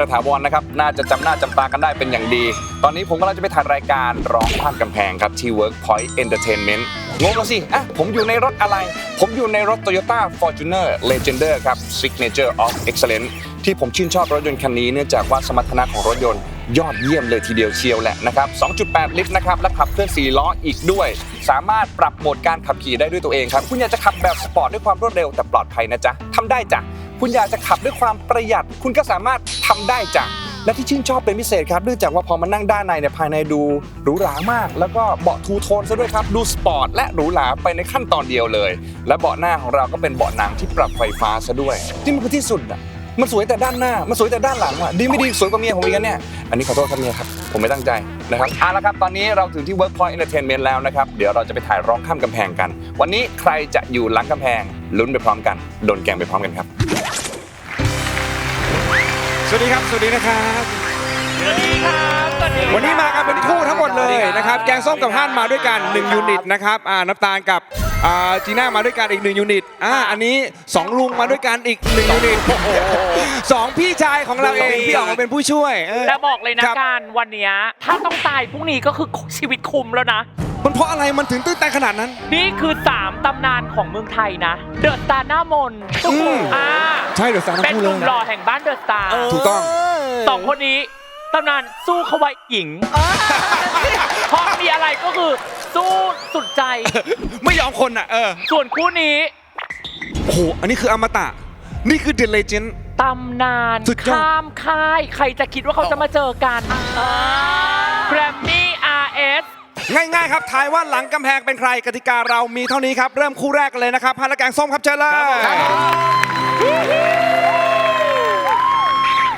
รับกันกันถาวรนะครับ น่าจะจำหน้าจำตากันได้เป็นอย่างดี ตอนนี้ผมกำลังจะไปถ่ายรายการร้องข้ามกำแพงครับที่ Workpoint Entertainment งงแล้วสิอะผมอยู่ในรถอะไร ผมอยู่ในรถ Toyota Fortuner Legender ครับ Signature of Excellence ที่ผมชื่นชอบรถยนต์คันนี้เนื่องจากว่าสมรรถนะของรถยนต์ยอดเยี่ยมเลยทีเดียวเชียวแหละนะครับ 2.8 ลิตรนะครับ และขับเคลื่อน 4 ล้ออีกด้วย สามารถปรับโหมดการขับขี่ได้ด้วยตัวเองครับ คุณอยากจะขับแบบสปอร์ตด้วยความรวดเร็วแต่ปลอดภัยนะจ๊ะทำได้จ้ะ คุณอยากจะขับด้วยความประหยัด คุณก็สามารถทำได้จ้ะและที่ชื่นชอบเป็นพิเศษครับเนื่องจากว่าพอมานั่งด้านในเนี่ยภายในดูหรูหรามาก แล้วก็เบาะทูโทนซะด้วยครับ ดูสปอร์ตและหรูหราไปในขั้นตอนเดียวเลย และเบาะหน้าของเราก็เป็นเบาะหนังที่ปรับไฟฟ้าซะด้วย ที่มันคือที่สุดอะมันสวยแต่ด้านหน้า มันสวยแต่ด้านหลังอะดีไม่ดีสวยกว่าเมียผมอีกนะเนี่ย อันนี้ขอโทษครับเมียครับ ผมไม่ตั้งใจนะครับเอาละครับ ตอนนี้เราถึงที่ Workpoint Entertainment แล้วนะครับ เดี๋ยวเราจะไปถ่ายร้องข้ามกำแพงกัน วันนี้ใครจะอยู่หลังกำแพงลุ้นไปพร้อมกัน โดนแกงไปพร้อมกันครับ สวัสดีครับ สวัสดีนะครับ สวัสดีครับสวัสดีวันนี้มากันเป็นคู่ทั้งหมดเลยนะครับ แกงส้มกับฮั่นมาด้วยกัน1ยูนิตนะครับอ่าน้ำตาลกับอ่าจีน่ามาด้วยกันอีก1ยูนิตอ่าอันนี้2ลุงมาด้วยกันอีก1ยูนิตสองพี่ชายของเราเองที่ออกมาเป็นผู้ช่วยเออแต่บอกเลยนะครับ การวันเนี้ยถ้าต้องตายพรุ่งนี้ก็คือชีวิตคุมแล้วนะ มันเพราะอะไรมันถึงตื้นตันขนาดนั้น นี่คือ 3 ตำนานของเมืองไทยนะ เดอะสตาร์หน้ามนต์อืม อ่าใช่เดี๋ยวสารทั้เป็นงคู่หเลนุ่มย หล่อแห่งบ้านเดอะสตาร์ถูกต้อง สองคนนี้ตำนานสู้เขาไว้หญิงเพราะมีอะไรก็คือสู้สุดใจ ไม่ยอมคนอะเออส่วนคู่นี้โอ้โหอันนี้คืออมตะ นี่คือ The Legend ตำนานสุดยอด ข้ามค่าย ใครจะคิดว่าเขาจะมาเจอกันแกรมมี่ RS ง่ายๆครับทายว่าหลังกำแพงเป็นใครกติกาเรามีเท่านี้ครับ เริ่มคู่แรกกันเลยนะครับฮันและแกงส้มครับเชิญเลย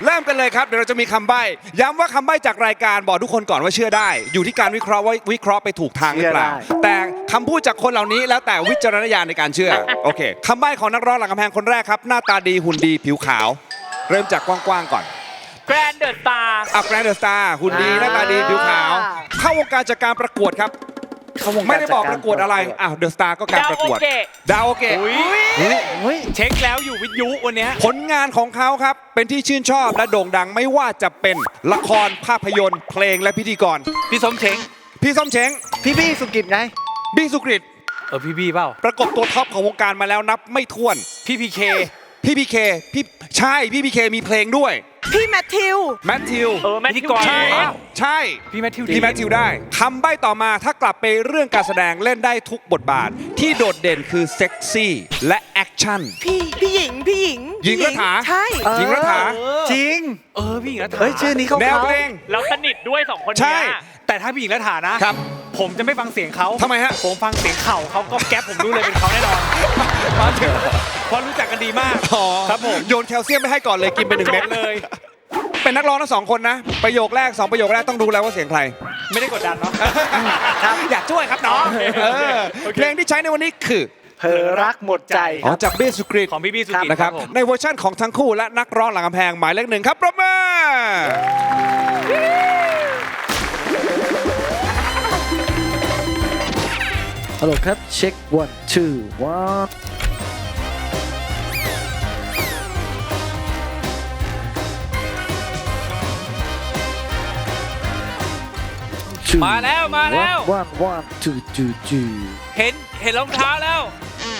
เริ่มกันเลยครับเดี๋ยวเราจะมีคำใบ้ย้ำว่าคำใบ้จากรายการบอกทุกคนก่อนว่าเชื่อได้ อยู่ที่การวิเคราะห์ว่าวิเคราะห์ไปถูกทางหรือเปล่า เชื่อได้ แต่คำพูดจากคนเหล่านี้แล้วแต่วิจารณญาณในการเชื่อโอเคคำใบ้ของนักร้องหลังกำแพงคนแรกครับ หน้าตาดีหุ่นดีผิวขาว เริ่มจากกว้างๆก่อนแก รนเดอะสตาร์อัพแกรนเดอร์สตาร์หุ่นดีหน้าตาดีผิวขาว เข้าวงการจากการประกวดครับ เข้าวงการไม่ได้บอกจากประกวดอะไรอ้าวเดอะสตาร์ก็การประกวดดาวโอเกะดาวโอเกะเฮ้ยเช็คแล้วอยู่วิทยุวันเนี้ยผลงานของเขาครับ เป็นที่ชื่นชอบและโด่งดังไม่ว่าจะเป็นละครภาพยนตร์ เพลงและพิธีกร พี่สมเช้งพี่ส้มเช้งพี่พี่สุกิจไง บี้สุกริตเออพี่บีเปล่าประกบตัวท็อปของวงการมาแล้วนับไม่ถ้วน พี่พีเค พี่พีเคพี่ใช่พี่พีเคมีเพลงด้วยพี่แมทธิว แมทธิวเออแมทพิธีธิวกรใช่เองใช่พี่แมทธิวพี่แมทธิวได้คำใบ้ต่อมาถ้ากลับไปเรื่องการแสดงเล่นได้ทุกบทบาท ที่โดดเด่นคือเซ็กซี่และแอคชั่นพี่พี่หญิงพี่หญิงหญิงรัฐาใช่หญิงรัฐาจริง เออพี่หญิงรัฐาเฮ้ยชื่อนี้เขาแนวเพลงแล้วสนิทด้วยสองคนใช่เนี้ยแต่ถ้าพี่หญิงรัฐานะครับ ผมจะไม่ฟังเสียงเขาทำไมฮะ ผมฟังเสียงเข่าเขาก็แก๊ปผมรู้เลยเป็นเขาแน่นอนมาถึงเพราะรู้จักกันดีมากอ๋อครับผมโยนแคลเซียมไปให้ก่อนเลยกินไปหนึ่งเม็ด จบเลย เป็นนักร้องทั้งสองคนนะ ประโยคแรกสองประโยคแรกต้องรู้แล้วว่าเสียงใคร ไม่ได้กดดันเนาะอยากช่วยครับน้องเออเพลงที่ใช้ในวันนี้คือเธอรักหมดใจ อ๋อจากเบสสุกริตของพี่บีสุกิจนะครับ ผม ในเวอร์ชั่นของทั้งคู่และนักร้องหลังกำแพงหมายเลขหนึ่งครับปรบมือ ฮัลโหลครับ เช็ค one two one มาแล้วมาแล้ว one one two two two เห็นเห็นรองเท้าแล้ว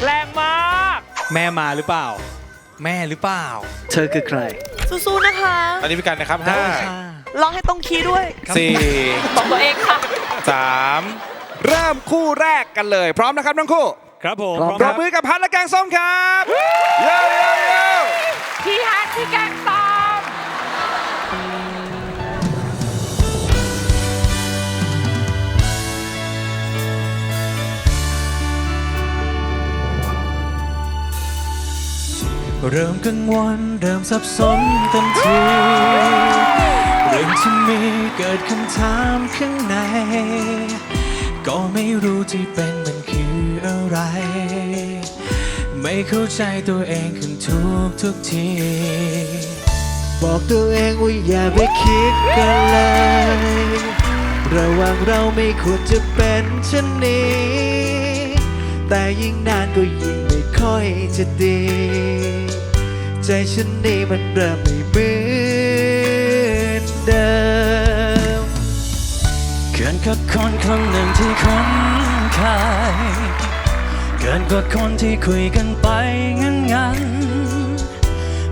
แรงมาก แม่มาหรือเปล่า แม่หรือเปล่า เธอคือใคร สู้ๆนะคะ ตอนนี้พี่กันนะครับได้ห้าค่ะร้องให้ตรงคีย์ด้วยสี่บอกตัวเองค่ะสาม เริ่มคู่แรกกันเลย พร้อมนะครับทั้งคู่ครับผมพร้อมปรบมือกับพัดและแกงส้มครับเย้เย้เย้พี่ฮัทพี่แกงส้มเริ่มกังวลเริ่มสับสนเต็มทีเรื่องที่มีเกิดคำถามข้างใน ก็ไม่รู้ที่เป็นมันคืออะไร ไม่เข้าใจตัวเองขึ้นทุกทุกที บอกตัวเองว่าอย่าไปคิดกันเลย ระหว่างเราไม่ควรจะเป็นเช่นนี้ แต่ยิ่งนานก็ยิ่งไม่ค่อยจะดี ใจฉันนี่มันเริ่มไม่เหมือนเดิม กินกว่าคนคนหนึ่งที่คุ้นเคยเกินกว่าคนที่คุยกันไปงั้นงัน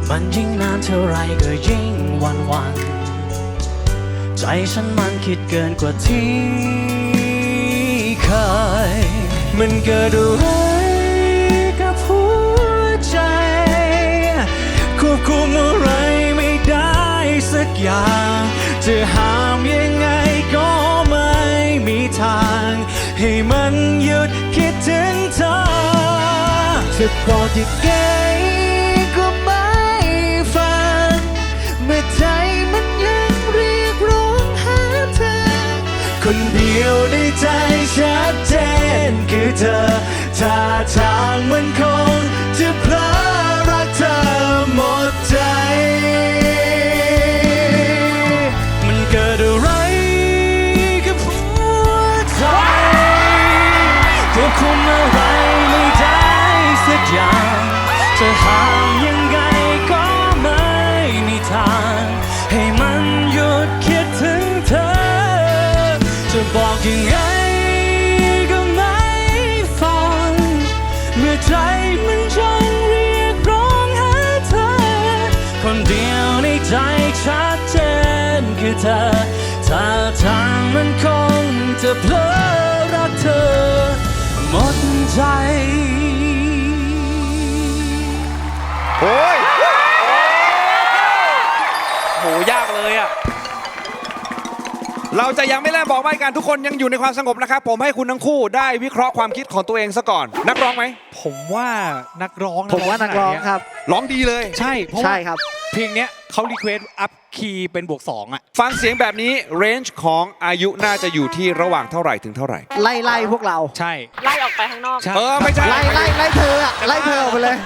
มันยิ่งนานเท่าไรก็ยิ่งวันวันใจฉันมันคิดเกินกว่าที่เคยมันเกิดอะไรกับหัวใจควบคุมอะไรไม่ได้สักอย่างจะห้ามยังไง จะบอกยังไงก็ไม่ฟังเมื่อใจมันยังเรียกร้องหาเธอ คนเดียวในใจฉัน เธอ ถ้าทางมันคงจะเพลอรักเธอ หมดใจโอ้ยโหยากเลยอะ เราจะยังไม่เริ่มบอกใบกันทุกคนยังอยู่ในความสงบนะครับ ผมให้คุณทั้งคู่ได้วิเคราะห์ความคิดของตัวเองซะก่อน นักร้องไหมผมว่านักร้องะผมว่านักร้องครับ ร้องดีเลย ใช่เพราะใช่ว่าครับ เพลงเนี้ยเขารีเควสอัพคีย์เป็นบวก2อะฟังเสียงแบบนี้เรนจ์ของอายุน่าจะอยู่ที่ระหว่างเท่าไหร่ถึงเท่าไหร่ ไล่ไล่พวกเรา ใช่ไล่ออกไปข้างนอก ใช่เออไม่ใช่ไล่ไล่ไล่เธออะไล่เธอออกไปเลย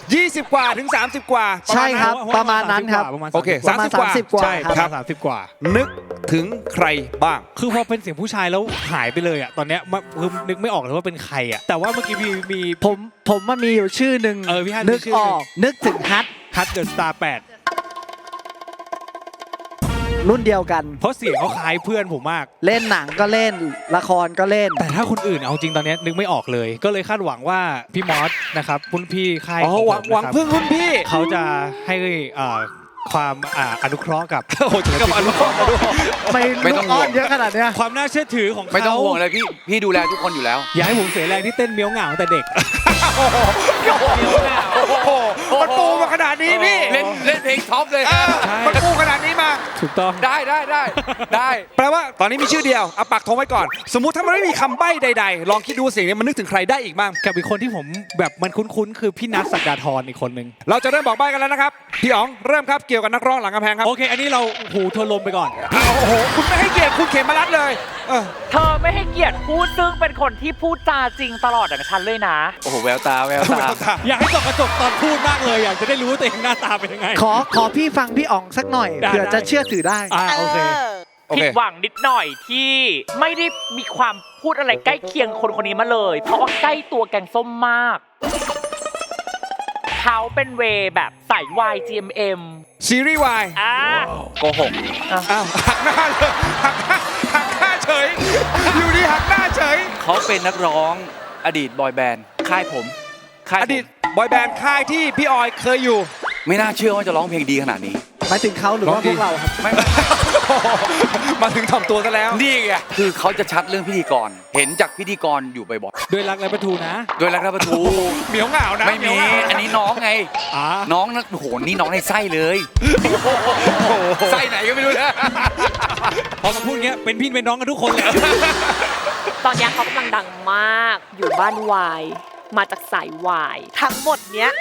20 กว่าถึง 30 กว่าใช่ครับเพาประมาณนั้นครับ ประมาณโอเค 30ประมาณ30กว่า30กว่าใช่คประรับมาณ30กว่า นึก ถึงใครบ้าง คือพอเป็นเสียงผู้ชายแล้วหายไปเลยอะตอนเนี้ยมันคือนึกไม่ออกเลยว่าเป็นใครอะแต่ว่าเมื่อกี้มีมี ผมผมมันมีอยู่ชื่อหนึ่งเออพี่ฮัทนึกมีชื่ออหนึ่งอก นึกถึงฮัทฮัตเดอะสตาร์แปดรุ่นเดียวกัน เพราะเสียงเขาคล้ายเพื่อนผมมาก เล่นหนังก็เล่นละครก็เล่น แต่ถ้าคนอื่นเอาจริงตอนเนี้ยนึกไม่ออกเลย ก็เลยคาดหวังว่าพี่มอสนะครับรุ่นพี่ค่ายอ๋อของหวังผมหวังนะครับพึ่งรุ่นพี่ เขาจะให้เอ่อ ความอ่าอนุเคราะห์กับ โอ้โหถึงกับอนุเคราะห์มาด้วย ไม่ไม่ลูต้อกงอ้ห่อวงนเยอะขนาดเนี้ยความน่าเชื่อถือของเขาไม่ต้องห่วงเลยพี่พี่ดูแลทุกคนอยู่แล้ว อย่าให้ผมเสียแรงที่เต้นเมี้ยวเหงาตั้งแต่เด็ก โอ้โหมันปูมาขนาดนี้พี่เล่นเล่นเพลงท็อปเลยเออมันปูขนาดนี้มา ถูกต้อง ได้ได้ได้ได้แปลว่าตอนนี้มีชื่อเดียวเอาปักธงไว้ก่อน สมมุติถ้ามันไม่มีคำใบ้ใด ๆ ลองคิดดูเสียงนี้มันนึกถึงใครได้อีกบ้าง กับอีกคนที่ผมแบบมันคุ้นๆ คือพี่นัทสักดาทรอีกคนหนึ่งเราจะเริ่มบอกใบ้กันแล้วนะครับ พี่อ๋องเริ่มครับเกี่ยวกับนักร้องหลังกำแพงครับ โอเค อันนี้เราหูทวนลมไปก่อนอ้าวโอ้โห คุณไม่ให้เกียรติคุณเขมมารัดเลย เออ เธอไม่ให้เกียรติพูดซึ่งเป็นคนที่พูดจาจริงตลอดกับฉันเลยนะ โอ้โหแววตาแววตา อยากให้ส่องกระจกตอนพูดมากเลย อยากจะได้รู้ว่าตัวเองหน้าตาเป็นยังไง ขอขอพี่ฟังพี่อ๋องสักหน่อยได้ เผื่อได้จะเชื่อถือได้ อ่าโอเค โอผิเค ดหวังนิดหน่อยที่ไม่ได้มีความพูดอะไรใกล้เคียงคนคนนี้มาเลย เพราะว่าใกล้ตัวแกงส้มมาก เขาเป็นเวย์แบบสายวาย GMM ซีรีส์วายอ่าโกหก อ้าวหักหน้าเลยหักหน้าหักหน้าเฉย อยู่ดีหักหน้าเฉย เขาเป็นนักร้องอดีตบอยแบนด์ ค่ายผมค่ายอผมดีตบอยแบนด์ค่ายที่พี่ออยเคยอยู่ ไม่น่าเชื่อว่าจะร้องเพลงดีขนาดนี้ หมายถึงเขาหรือว่าพวกเราครับ ไม่ไม่ มาถึงถ่อมตัวซะแล้ว นี่ไงคือเขาจะชัดเรื่องพิธีกร เห็นจากพิธีกรอยู่บ่อยด้วยรักและประทูนะๆโดยรักและประทูเหมียวเหงานะไม่มีเหยวเหงาอันนี้น้องไง อ่าน้องนะโอ้โหนี่น้องในไส้เลยไส้ไหนก็ไม่รู้นะพอมาพูดเงี้ยเป็นพี่เป็นน้องกันทุกคนเลย ตอนเนี้ยเขากำลังดังมากอยู่บ้านวาย มาจากสายวาย ทั้งหมดเนี้ย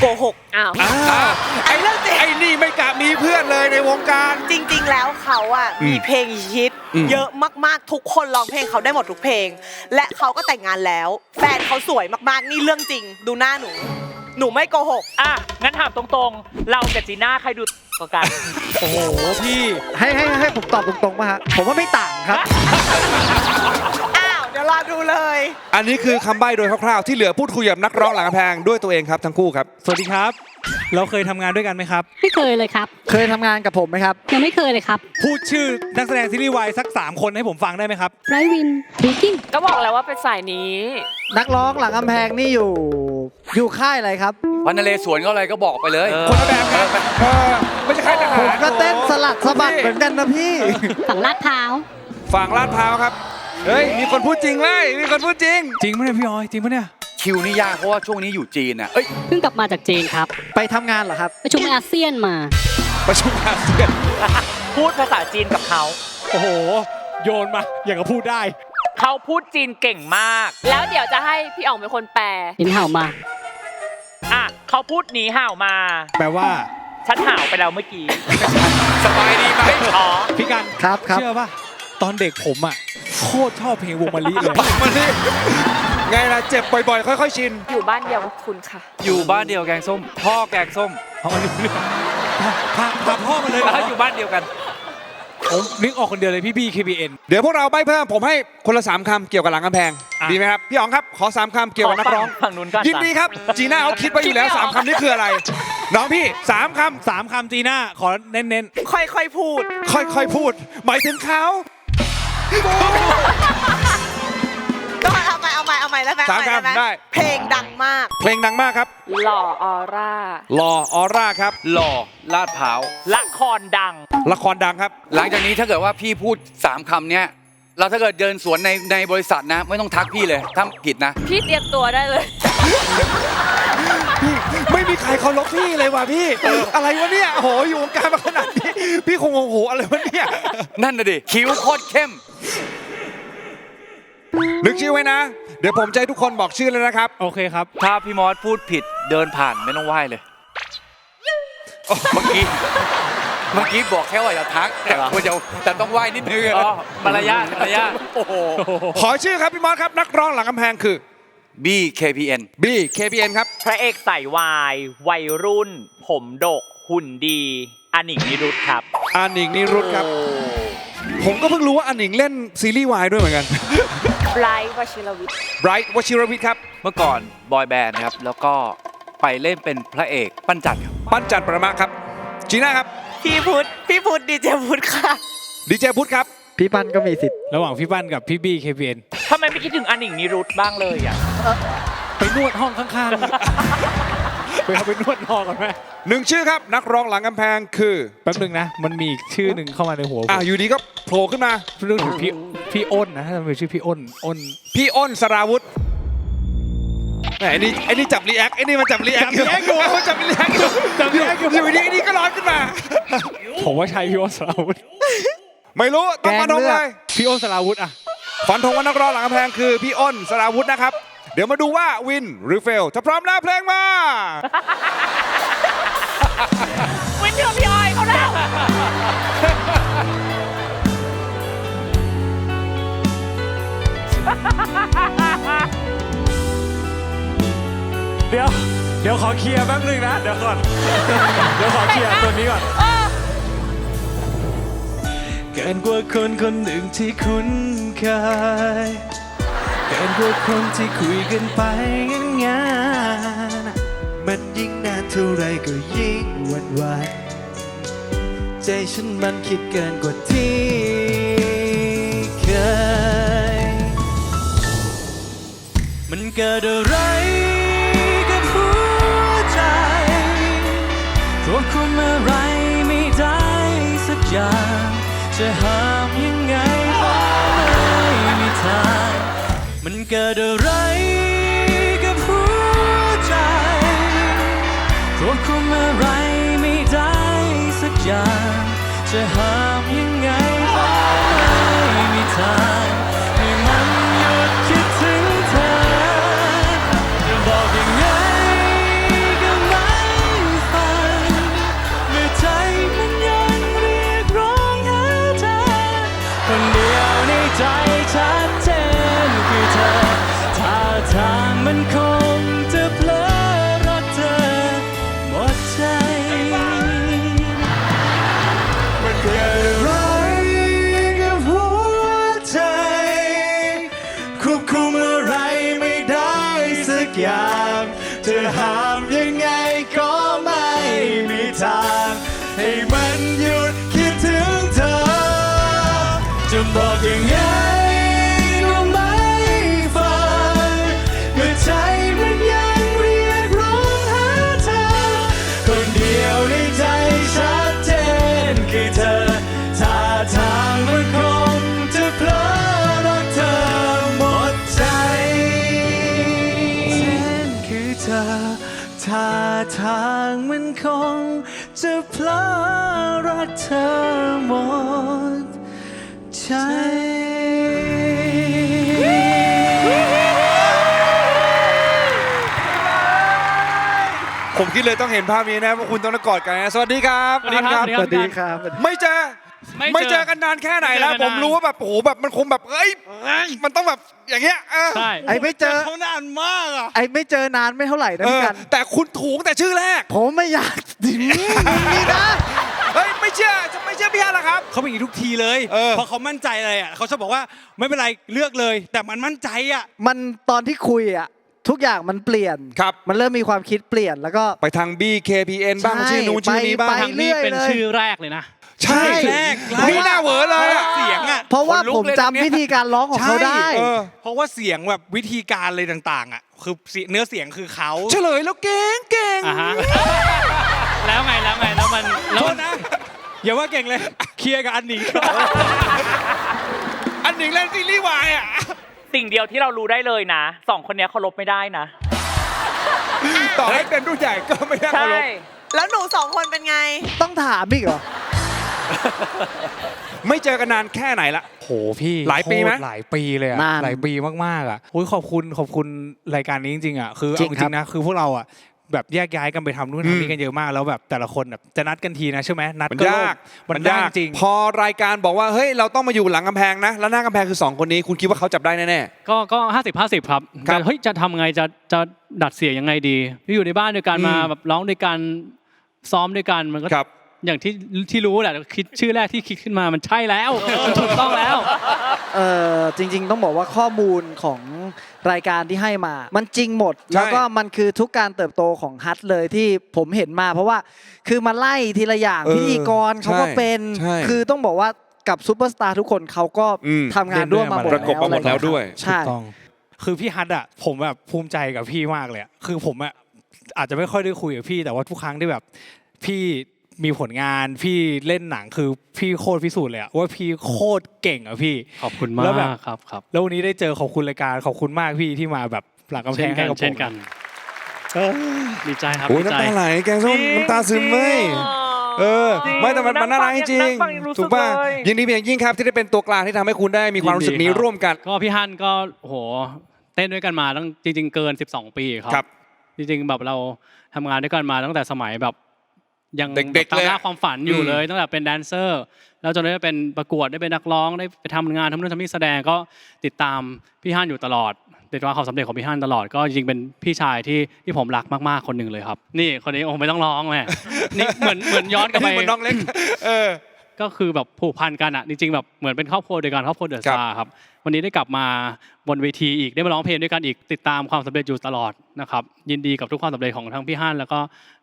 โกหกอ้าว อ่าไอ้เรื่องจริง ไอ้นี่ไม่กะมีเพื่อนเลยในวงการ จริง ๆ แล้วเขาอะมีเพลงฮิตอืม เยอะมากๆ ทุกคนร้องเพลงเขาได้หมดทุกเพลง และเขาก็แต่งงานแล้ว แฟนเขาสวยมากๆ นี่เรื่องจริง ดูหน้าหนู หนูไม่โกหก อะ งั้นถามตรงๆ เรากับจีน่าใครดูกว่ากัน โอ้โหพี่ ให้ให้ให้ผมตอบตรงๆมาฮะ ผมว่าไม่ต่างครับอ้าวเดี๋ยวรอดูเลย อันนี้คือคำใบ้โดยคร่าวๆที่เหลือพูดคุยกับนักร้องหลังกำแพงด้วยตัวเองครับทั้งคู่ครับ สวัสดีครับ เราเคยทำงานด้วยกันไหมครับ ไม่เคยเลยครับ เคยทำงานกับผมไหมครับ ยังไม่เคยเลยครับพูดชื่อนักแสดงซีรีส์วายสัก 3 คนให้ผมฟังได้ไหมครับ ไรวินบิวกิ้งก็บอกแล้วว่าเป็นสายนี้ นักร้องหลังกำแพงนี่อยู่ อยู่ค่ายอะไรครับพันนเลสวนก็อะไรก็บอกไปเลยคนละแบบกันเออไม่ใช่ค่ายทหารผมก็เต้นสลัดสะบัดเหมือนกันนะพี่ ฝั่งลาดพร้าว ฝั่งลาดพร้าวครับ เฮ้ย มีคนพูดจริงเลยมีคนพูดจริง จริงไหมเนี่ยพี่ออย จริงปะเนี่ย คิวนี่ยากเพราะว่าช่วงนี้อยู่จีนอะเอ้ยเพิ่งกลับมาจากจีนครับ ไปทำงานเหรอครับ ประชุมอาเซียนมา ประชุมอาเซียนพูดภาษาจีนกับเขา โอ้โห โยนมา อย่างกับพูดได้ เขาพูดจีนเก่งมาก แล้วเดี๋ยวจะให้พี่อ๋องเป็นคนแปลเห็นเห่ามา อะเขาพูดหนีห่าวมา แปลว่า ฉันห่าวไปแล้วเมื่อกี้ สบายดีไหมอ๋อพี่กันครับครับ เชื่อป่ะ ตอนเด็กผมอะ โคตรชอบเพลงวงมะลิเลยมาดิไงล่ะเจ็บบ่อยๆ ค่อยๆ ชิน อยู่บ้านเดียวกับคุณค่ะ อยู่บ้านเดียวแกงส้ม พ่อแกงส้มเอาอันนี้เรื่องพาพาพ่อมาเลยเหรอแล้วอยู่บ้านเดียวกันผมนึกออกคนเดียวเลยพี่บี้ KBN เดี๋ยวพวกเราใบเพิ่มผมให้คนละสามคำเกี่ยวกับหลังกำแพง อะ ดีไหมครับ พี่อ๋องครับ ขอสามคำเกี่ยวกับนักร้อง ฝั่งนู้นก่อนยินดีครับ จีน่าเขาคิดไว้อยู่แล้วสามคำนี้คืออะไร น้องพี่สามคสามคำจีน่าขอเน้นค่อยๆพูดำค่อยๆพูด หมายถึงเขา ก็เอาใหม่เอาใหม่เอาใหม่ได้ไหมสามเอใหคำได้ เพลงดังมาก เพลงดังมากครับหล่อออร่า หล่อออร่าครับ หล่อลาดพร้าวละครดัง ละครดังครับ หลังจากนี้ถ้าเกิดว่าพี่พูด3คำเนี้ยเราถ้าเกิดเดินสวนในในบริษัทนะ ไม่ต้องทักพี่เลยถ้าผิดนะ พี่เตรียมตัวได้เลย ไม่มีใครเคารพพี่เลยว่ะพี่อะไรวะเนี่ยโอ้โหอยู่วงการมาขนาดนี้ พี่คงโอ้โหอะไรวะเนี่ย นั่นน่ะดิ คิ้วโคตรเข้ม นึกชื่อไว้นะ เดี๋ยวผมจะให้ทุกคนบอกชื่อเลยนะครับๆโอเคครับ ถ้าพี่มอสพูดผิดเดินผ่านไม่ต้องไหว้เลยเมื่อกี้เมื่อกี้บอกแค่ว่าอย่าทักแต่ควรจะแต่ต้องไหว้นิดนึงอ๋อมารยาทมารยาทโอ้โหขอชื่อครับพี่มอสครับ นักร้องหลังกำแพงคือบี้ KPN B KPN ครับ พระเอกใส่วาย วัยรุ่น ผมดก หุ่นดีอานิงนิรุตครับอาหนิงนิรุตครับ ผมก็เพิ่งรู้ว่าอาหนิงเล่นซีรีส์วายด้วยเหมือนกัน ไบรท์วชิรวิทย์ Bright วชิรวิทย์ครับ เมื่อก่อนบอยแบนด์ครับ แล้วก็ไปเล่นเป็นพระเอกปั้นจันทร์ครับปั้นจันทร์ประมะครับ จีน่าครับ พี่พุทธพี่พุทธดีเจพุทธค่ะดีเจพุทธครับ พี่ปันก็มีสิทธิ์ระหว่างพี่ปั้นกับพี่บี้ KBN ทำไมไม่คิดถึงอานิงนิรุตบ้างเลยอะไปนวดห้องข้างๆ ไปเอาไปนวดนอกก่อนไหมหนึ่งชื่อครับนักร้องหลังกำแพงคือแป๊บนึงนะ มันมีอีกชื่อหนึ่งเข้ามาในหัวผมอ่าอยู่ดีก็โผล่ขึ้นมาเรื่องถึงพี่พี่อ้นนะถ้าเป็นชื่อพี่อ้นอ้นพี่อ้นสราวุธแหมไอ้นี่ไอ้นี่จับรีแอคไอ้นี่มันจับรีแอคจับ react อยู่มันจับรีแอคอยู่จับ react อยู่อยู่ดีไอ้นี่ก็ร้อนขึ้นมา ผมว่าใช่พี่อ้นสราวุธไม่รู้ต้องฟันธงแกงเลืเลอกยพี่อ้นสราวุธอะฟันธงว่านักร้องหลังกำแพงคือพี่อ้นสราวุธนะครับ เดี๋ยวมาดูว่าวินหรือเฟลถ้าพร้อมแล้วเพลงมา วินเชื่อพี่ออยเขาแล้ว เดี๋ยว เดี๋ยวขอเคลียร์แป๊บนึงนะ เดี๋ยวก่อน เดี๋ยวขอเคลียร์ตัวนี้ก่อน เกินกว่าคนคนหนึ่งที่คุ้นเคยเกินกว่าคนที่คุยกันไปงานมันยิ่งนานเท่าไรก็ยิ่งหวันวันใจฉันมันคิดเกินกว่าที่เคย มันเกิดอะไรกับหัวใจควบคุมอะไรไม่ได้สักอย่าง จะห้ามยังไงก็ไม่มีทาง เกิดอะไรกับหัวใจควบคุมอะไรไม่ได้สักอย่าง จะห้ามยังไงก็ไม่มีทาง มันคงจะเพลอรักเธอหมดใจ มันเกิดอะไรกับหัวใจ ควบคุมอะไรไม่ได้สักอย่างจะห้ามยังไงก็ไม่มีทาง ให้มันหยุดคิดถึงเธอ จะบอกยังไง เธอหมดใจผมคิดเลยต้องเห็นภาพนี้นะพวกคุณต้องกอดกันนะสวัสดีครับสวัสดีครับท่านสวัสดีครับ ไม่เจอไม่ไม่เจเจออกันนานแค่ไหนแล้วไม่เจอกันผมนานรู้ว่าแบบโอ้โหแบบมันคงแบบเอ้ยมันต้องแบบอย่างเงี้ยเออใช่ไอ้ไม่เจอเขานานมากอะไอ้ไม่เจอนานไม่เท่าไหร่นะเอพี่อกัน แต่คุณถูกแต่ชื่อแรก ผมไม่อยากถึงนี่นะ เฮ้ยไม่เชื่อจะไม่เชื่อพี่ฮันเหรอครับ เขาเป็นอย่างนี้ทุกทีเลยเออ พอเขามั่นใจอะไรอะเขาชอบบอกว่าไม่เป็นไรเลือกเลย แต่มันมั่นใจอะ มันตอนที่คุยอะทุกอย่างมันเปลี่ยน ครับ มันเริ่มมีความคิดเปลี่ยนแล้วก็ ไปทาง BKPN บ้างใช่ชื่อนู้นชื่อนี้บ้างไปทางนี้เป็นเรื่อยเลยชื่อแรกเลยนะ ใช่แรก นี่หน้าเหวอเลยอะ เสียงอะเพราะว่าขนลุกผมเลยจำตรงเนี้ยวิธีการร้องของเขาได้ เออ เพราะว่าเสียงแบบวิธีการอะไรต่าง ๆ อะ คือเสียงเนื้อเสียงคือเขา เฉลยแล้วเก่งเก่ง อ่าฮะ แล้วไงแล้วไงแล้วมันแล้วโทมัษนนะ อย่าว่าเก่งเลย เคลียร์กับอันนี้อันหนึ่งเล่นซีรีส์วายอะ สิ่งเดียวที่เรารู้ได้เลยนะสองคนเนี้ยเคารพไม่ได้นะ ต่อให้เป็นรุ่นใหญ่ก็ไม่ได้เคารพแล้วหนูสองคนเป็นไง ต้องถามอีกเหรอ ไม่เจอกันนานแค่ไหนละ โหพี่หลายปีไหม โคตรหลายปีเลยอะนานหลายปีมากๆอะโอ้ยขอบคุณขอบคุณรายการนี้จริงๆอะคือจริเอางจครัริบงๆนะคือพวกเราอะ แบบแยกย้ายกันไปทำนู่นอืมทำนี่กันเยอะมากแล้วแบบแต่ละคนแบบจะนัดกันทีนะใช่ไหมนัดมันก็ยากมันยากจริง พอรายการบอกว่าเฮ้ยเราต้องมาอยู่หลังกำแพงนะ แล้วหน้ากำแพงคือ 2 คนนี้คุณคิดว่าเขาจับได้แน่ ก็ก็ห้าสิบห้าสิบครับครับ แต่เฮ้ยจะทำไงจะจะดัดเสียงยังไงดีที่อยู่ในบ้านด้วยกันอืมมาแบบร้องด้วยกันซ้อมด้วยกันมันก็ ๆครับ อย่างที่ที่รู้แหละคิดชื่อแรกที่คิดขึ้นมามันใช่แล้วมันถูกต้องแล้ว เออจริง ๆ ต้องบอกว่าข้อมูลของรายการที่ให้มา มันจริงหมดใช่แล้วก็มันคือทุกการเติบโตของฮัทเลยที่ผมเห็นมา เพราะว่าคือมาไล่ทีละอย่างเออพิธีกรเขาก็ใช่เป็นใช่คือต้องบอกว่ากับซูเปอร์สตาร์ทุกคนเขาก็อืมทำงานร่วมมาหมดประกบมาหมดแล้วด้วยใช่ถูกต้องคือพี่ฮัทอะผมแบบภูมิใจกับพี่มากเลยอะคือผมอะอาจจะไม่ค่อยได้คุยกับพี่แต่ว่าทุกครั้งที่แบบพี่ มีผลงานพี่เล่นหนังคือพี่โคตรพิสูจน์เลยอะว่าพี่โคตรเก่งอะพี่ ขอบคุณมาแล้วแบบ กครับครับแล้ววันนี้ได้เจอขอบคุณรายการขอบคุณมากพี่ที่มาแบบหลังกำแพเช่นงกัให้นกับผมเช่นกันดีใจครับโอ้ยดีใจ น้ำตาไหลแกงส้มน้ำตาซึมไหมเออไม่แต่มันมันน่ารักจริงนั่งฟังยังรู้สึกถูกป่ะเลย ยินดีเป็นอย่างยิ่งครับที่ได้เป็นตัวกลางที่ทำให้คุณได้มีความรู้สึกนี้ยินดีครับ ร่วมกัน ก็พี่ฮั่นก็โหเต้นด้วยกันมาตั้งจริง ๆ เกิน 12 ปีครัครับ จริงๆแบบเราทำงานด้วยกันมาตั้งแต่สมัยแบบ ยังเด็กๆตามเลยหน้าความฝันอยู่อืมเลยตั้งแต่เป็นแดนเซอร์ แล้วจนได้เป็นประกวดได้เป็นนักร้องได้ไปทำงานทำนู่นทำนี่แสดงก็ติดตามพี่ฮั่นอยู่ตลอดติดตามความสำเร็จของพี่ฮั่นตลอดก็จริงๆเป็นพี่ชายที่ที่ผมรักมากๆคนหนึ่งเลยครับ นี่คนนี้โอ้ไม่ต้องร้องแม่นี่เหมือนเหมือนย้อนกลับไปเหมือนน้องเล็กเออ ก็คือแบบผูกพันกันอะจริงๆแบบเหมือนเป็นครอบครัวเดียวกันครอบครัวเดอะสตาร์ครับวันนี้ได้กลับมาบนเวทีอีกได้มาร้องเพลงด้วยกันอีกติดตามความสำเร็จอยู่ตลอดนะครับยินดีกับทุกความสำเร็จของทั้งพี่ฮั่นแล้วก็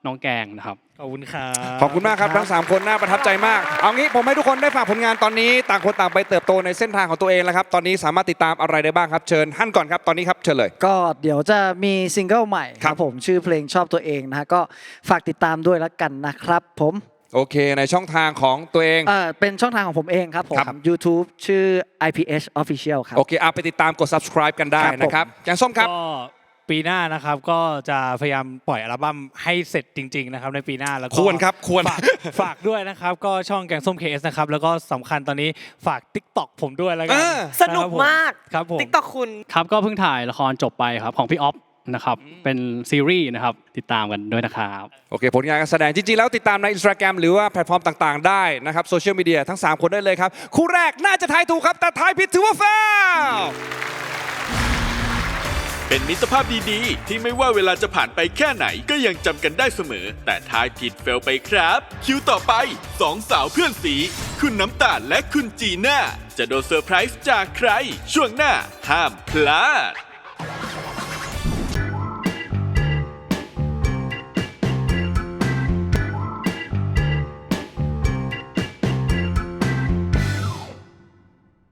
น้องแกงนะครับขอบคุณครับขอบคุณมากครับทั้ง 3 คนน่าประทับใจมาก เอางี้ผมให้ทุกคนได้ฝากผลงานตอนนี้ต่างคนต่างไปเติบโตในเส้นทางของตัวเองแล้วครับตอนนี้สามารถติดตามอะไรได้บ้างครับเชิญฮั่นก่อนครับตอนนี้ครับเชิญเลย ก็เดี๋ยวจะมีซิงเกิลใหม่คครัรับบผมชื่อเพลงชอบตัวเองนะฮะก็ฝากติดตามด้วยแล้วกันนะครับผม โอเค ในช่องทางของตัวเอง เออเป็นช่องทางของผมเองครับผม ครับ YouTube ชื่อ IPH Official ครับ โอเคเอาไปติดตามกด subscribe กันได้ครับผม นะครับแกงส้มครับ ก็ปีหน้านะครับก็จะพยายามปล่อยอัลบั้มให้เสร็จจริง ๆ นะครับ ในปีหน้าแล้วก็ควรครับควร ฝากฝากด้วยนะครับ ก็ช่องแกงส้ม KS นะครับ แล้วก็สำคัญตอนนี้ฝาก TikTok ผมด้วยแล้วกัเออ สนุกมาก ครับผม ติ๊กต็อกคุณ ครับก็เพิ่งถ่ายละครจบไปครับของพี่ออฟ นะครับ เป็นซีรีส์นะครับ ติดตามกันด้วยนะครับ โอเค ผลงานการแสดงจริงๆ แล้วติดตามในอินสตาแกรมหรือว่าแพลตฟอร์มต่างๆ ได้นะครับโซเชียลมีเดียทั้ง 3 คนได้เลยครับ คู่แรกน่าจะทายถูกครับ แต่ทายผิดถือว่าแฟลเป็นมิตรภาพดีๆ ที่ไม่ว่าเวลาจะผ่านไปแค่ไหนก็ยังจำกันได้เสมอ แต่ทายผิดเฟลไปครับ คิวต่อไปสองสาวเพื่อนสี คุณน้ำตาลและคุณจีน่าจะโดนเซอร์ไพรส์จากใคร ช่วงหน้าห้ามพลาด